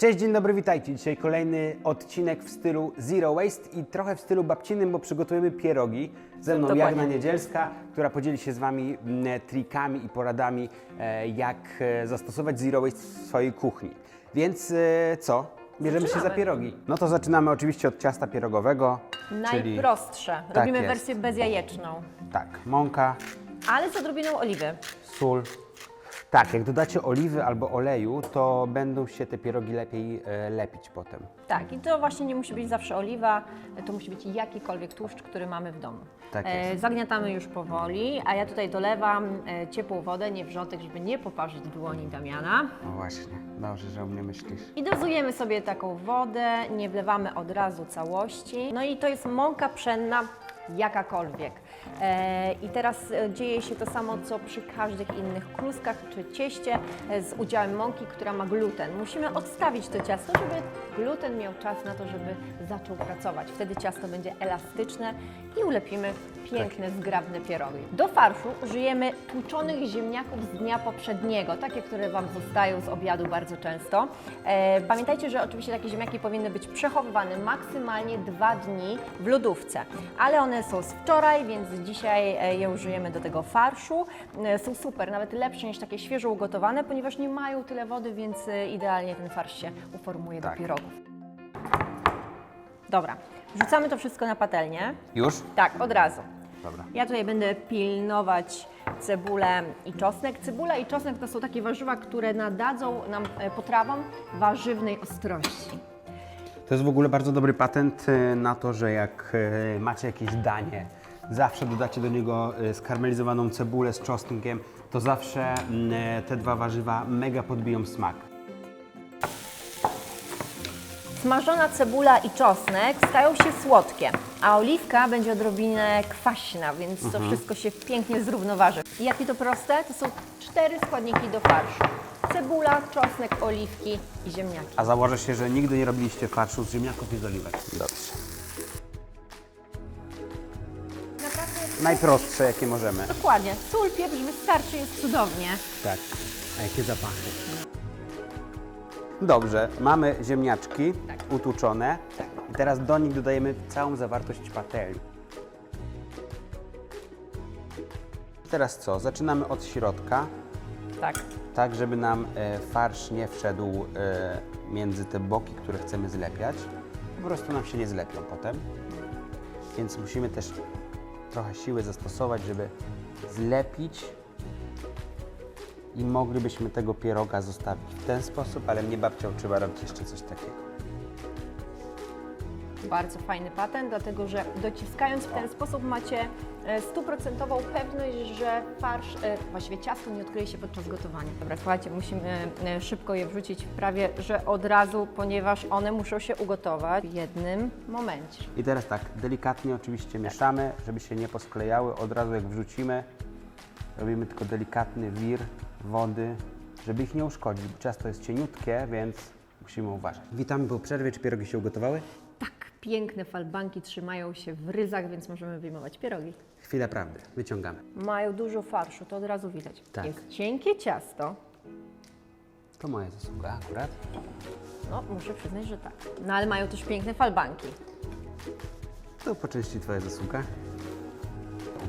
Cześć, dzień dobry, witajcie. Dzisiaj kolejny odcinek w stylu Zero Waste i trochę w stylu babcinym, bo przygotujemy pierogi. Ze mną Dokładnie. Jagna Niedzielska, która podzieli się z Wami mm, trikami i poradami, e, jak e, zastosować Zero Waste w swojej kuchni. Więc e, co? Bierzemy się za Zaczynamy. pierogi. No to zaczynamy oczywiście od ciasta pierogowego, czyli Najprostsze. Tak Robimy jest. wersję bezjajeczną, tak, mąka, ale z odrobiną oliwy. sól. Tak, jak dodacie oliwy albo oleju, to będą się te pierogi lepiej e, lepić potem. Tak, i to właśnie nie musi być zawsze oliwa, to musi być jakikolwiek tłuszcz, który mamy w domu. Tak E, jest. zagniatamy już powoli, a ja tutaj dolewam e, ciepłą wodę, nie wrzątek, żeby nie poparzyć dłoni Damiana. No właśnie, dobrze, że o mnie myślisz. I dozujemy sobie taką wodę, nie wlewamy od razu całości. No i to jest mąka pszenna jakakolwiek. E, I teraz e, dzieje się to samo, co przy każdych innych kluskach czy cieście e, z udziałem mąki, która ma gluten. Musimy odstawić to ciasto, żeby gluten miał czas na to, żeby zaczął pracować. Wtedy ciasto będzie elastyczne i ulepimy piękne, zgrabne pierogi. Do farszu użyjemy tłuczonych ziemniaków z dnia poprzedniego, takie, które Wam zostają z obiadu bardzo często. Pamiętajcie, że oczywiście takie ziemniaki powinny być przechowywane maksymalnie dwa dni w lodówce, ale one są z wczoraj, więc dzisiaj je użyjemy do tego farszu. E, są super, nawet lepsze niż takie świeżo ugotowane, ponieważ nie mają tyle wody, więc e, idealnie ten farsz się uformuje Tak. do pierogów. Dobra, wrzucamy to wszystko na patelnię. Już? Tak, od razu. Dobra. Ja tutaj będę pilnować cebulę i czosnek. Cebula i czosnek to są takie warzywa, które nadadzą nam e, potrawom warzywnej ostrości. To jest w ogóle bardzo dobry patent e, na to, że jak e, macie jakieś danie, zawsze dodacie do niego e, skarmelizowaną cebulę z czosnkiem, to zawsze mm, te dwa warzywa mega podbiją smak. Smażona cebula i czosnek stają się słodkie, a oliwka będzie odrobinę kwaśna, więc to wszystko się pięknie zrównoważy. I jakie to proste? To są cztery składniki do farszu. Cebula, czosnek, oliwki i ziemniaki. A założę się, że nigdy nie robiliście farszu z ziemniaków i z oliwek. Dobrze. Najprostsze, jakie możemy. Dokładnie. Sól, pieprz wystarczy, jest cudownie. Tak. A jakie zapachy? Dobrze, mamy ziemniaczki utłuczone. I teraz do nich dodajemy całą zawartość patelni. Teraz co? Zaczynamy od środka, Tak. Tak żeby nam e, farsz nie wszedł e, między te boki, które chcemy zlepiać. Po prostu nam się nie zlepią potem. Więc musimy też trochę siły zastosować, żeby zlepić i moglibyśmy tego pieroga zostawić w ten sposób, ale mnie babcia uczyła robić jeszcze coś takiego. Bardzo fajny patent, dlatego że dociskając w ten sposób macie e, stuprocentową pewność, że farsz, e, właściwie ciasto nie odkryje się podczas gotowania. Dobra, słuchajcie, musimy e, szybko je wrzucić prawie, że od razu, ponieważ one muszą się ugotować w jednym momencie. I teraz tak, delikatnie oczywiście mieszamy, żeby się nie posklejały. Od razu jak wrzucimy, robimy tylko delikatny wir wody, żeby ich nie uszkodzić. bo Ciasto jest cieniutkie, więc musimy uważać. Witamy po przerwie. Czy pierogi się ugotowały? Piękne falbanki trzymają się w ryzach, więc możemy wyjmować pierogi. Chwila prawdy. Wyciągamy. Mają dużo farszu, to od razu widać. Tak. Jest cienkie ciasto, To moja zasługa akurat. no muszę przyznać, że tak. No ale mają też piękne falbanki. To po części Twoja zasługa.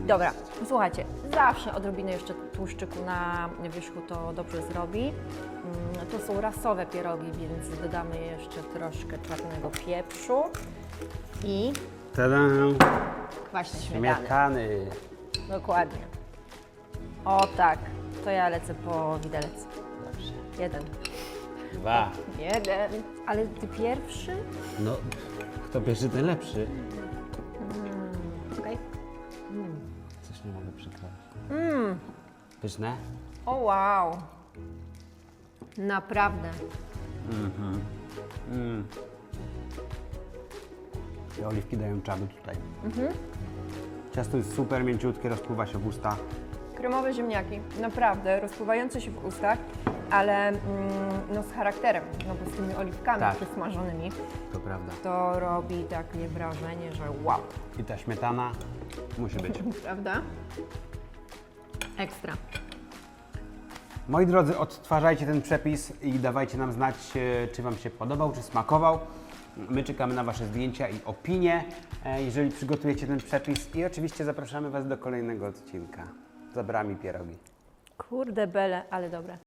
Dobra, słuchajcie, zawsze odrobinę jeszcze tłuszczyku na wierzchu to dobrze zrobi. Mm, To są rasowe pierogi, więc dodamy jeszcze troszkę czarnego pieprzu i Tada! kwaśne śmietany. Śmietany. Dokładnie. O tak, to ja lecę po widelec. Dobrze. Jeden. Dwa. Jeden. Ale ty pierwszy? No, kto pierwszy, ten lepszy. Okej. Coś nie mogę przykroić. Mmm. Pyszne? O wow. Naprawdę. Te oliwki dają czadu tutaj. Ciasto jest super mięciutkie, rozpływa się w usta. Kremowe ziemniaki, naprawdę, rozpływające się w ustach, ale mm, no z charakterem, no bo z tymi oliwkami Tak. przysmażonymi, To prawda. to robi takie wrażenie, że wow, I ta śmietana musi być. prawda? Ekstra. Moi drodzy, odtwarzajcie ten przepis i dawajcie nam znać, e, czy Wam się podobał, czy smakował. My czekamy na Wasze zdjęcia i opinie, e, jeżeli przygotujecie ten przepis. I oczywiście zapraszamy Was do kolejnego odcinka. Zabrami pierogi. Kurde bele, ale dobre.